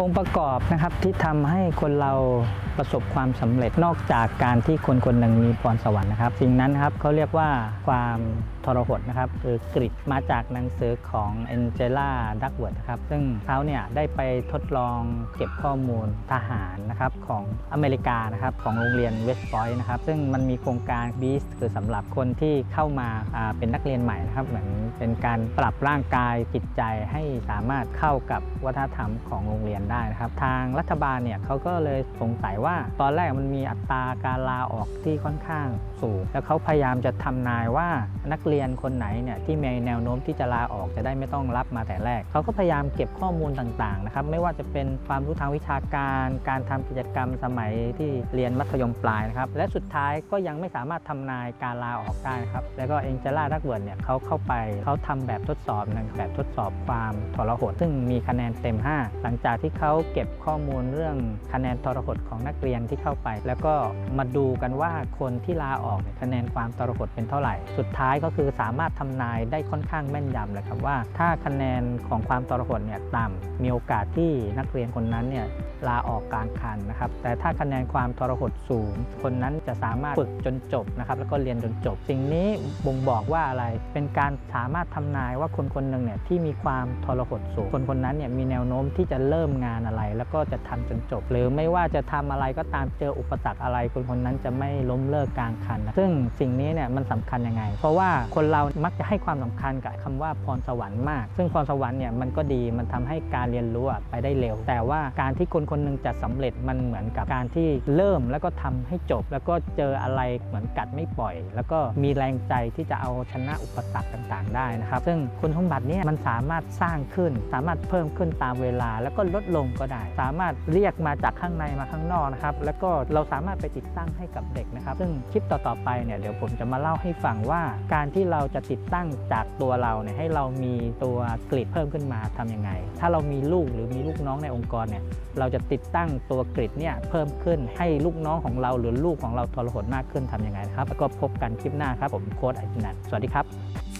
องค์ประกอบนะครับที่ทำให้คนเราประสบความสำเร็จนอกจากการที่คนคนหนึ่งมีพรสวรรค์นะครับ สิ่งนั้นครับเขาเรียกว่าความทรหดนะครับหรือกริดมาจากหนังสือของเอนเจล่าดักเวิร์ดนะครับซึ่งเขาเนี่ยได้ไปทดลองเก็บข้อมูลทหารนะครับของอเมริกานะครับของโรงเรียนเวสต์พอยต์นะครับซึ่งมันมีโครงการ BEAST คือสำหรับคนที่เข้ามาเป็นนักเรียนใหม่นะครับเหมือนเป็นการปรับร่างกายจิตใจให้สามารถเข้ากับวัฒนธรรมของโรงเรียนได้นะครับ ทางรัฐบาลเนี่ยเขาก็เลยสงสัยว่าตอนแรกมันมีอัตราการลาออกที่ค่อนข้างสูง แล้วเขาพยายามจะทำนายว่านักเรียนคนไหนเนี่ยที่มีแนวโน้มที่จะลาออกจะได้ไม่ต้องรับมาแต่แรก เขาก็พยายามเก็บข้อมูลต่างๆนะครับไม่ว่าจะเป็นความรู้ทางวิชาการ การทำกิจกรรมสมัยที่เรียนมัธยมปลายนะครับและสุดท้ายก็ยังไม่สามารถทำนายการลาออกได้นะครับแล้วก็เองเจล่าดักเวิร์ดเนี่ยเขาเข้าไปเขาทำแบบทดสอบหนึ่งแบบทดสอบความทรหดซึ่งมีคะแนนเต็ม 5 หลังจากที่เขาเก็บข้อมูลเรื่องคะแนนทรหดของนักเรียนที่เข้าไป แล้วก็มาดูกันว่าคนที่ลาออกเนี่ยคะแนนความทรหดเป็นเท่าไหร่ สุดท้ายก็คือสามารถทำนายได้ค่อนข้างแม่นยำเลยครับว่า ถ้าคะแนนของความทรหดเนี่ยต่ำมีโอกาสที่นักเรียนคนนั้นเนี่ยลาออกกลางคันนะครับ แต่ถ้าคะแนนความทรหดสูง คนนั้นจะสามารถฝึกจนจบนะครับ แล้วก็เรียนจนจบ สิ่งนี้บ่งบอกว่าอะไร เป็นการสามารถทำนายว่าคนคนหนึ่งเนี่ยที่มีความทรหดสูง คนคนนั้นเนี่ยมีแนวโน้มที่จะเริ่มงานอะไร แล้วก็จะทำจนจบ หรือไม่ว่าจะทำอะไรก็ตามเจออุปสรรคอะไรคนคนนั้นจะไม่ล้มเลิกกลางคัน ซึ่งสิ่งนี้เนี่ยมันสำคัญยังไง เพราะว่าคนเรามักจะให้ความสำคัญกับคำว่าพรสวรรค์มาก ซึ่งพรสวรรค์เนี่ยมันก็ดีมันทำให้การเรียนรู้ไปได้เร็ว แต่ว่าการที่คนคนหนึงจะสำเร็จมันเหมือนกับการที่เริ่มแล้วก็ทำให้จบ แล้วก็เจออะไรเหมือนกัดไม่ปล่อย แล้วก็มีแรงใจที่จะเอาชนะอุปสรรคต่างๆ ได้นะครับ ซึ่งคุณสมบัติเนี่ยมันสามารถสร้างขึ้น สามารถเพิ่มขึ้นตามเวลา แล้วก็ลดลงก็ได้ สามารถเรียกมาจากข้างในมาข้างนอกนะครับ แล้วก็เราสามารถไปติดตั้งให้กับเด็กนะครับ ซึ่งคลิปต่อๆไปเนี่ยเดี๋ยวผมจะมาเล่าให้ฟังว่าการที่เราจะติดตั้งจากตัวเราเนี่ยให้เรามีตัวกริดเพิ่มขึ้นมาทำยังไง ถ้าเรามีลูกหรือมีลูกน้องในองค์กรเนี่ยเราจะติดตั้งตัวกริดเนี่ยเพิ่มขึ้นให้ลูกน้องของเราหรือลูกของเราทรหดมากขึ้นทำยังไงนะครับแล้วก็พบกันคลิปหน้าครับผมโค้ดไอจินัทสวัสดีครับ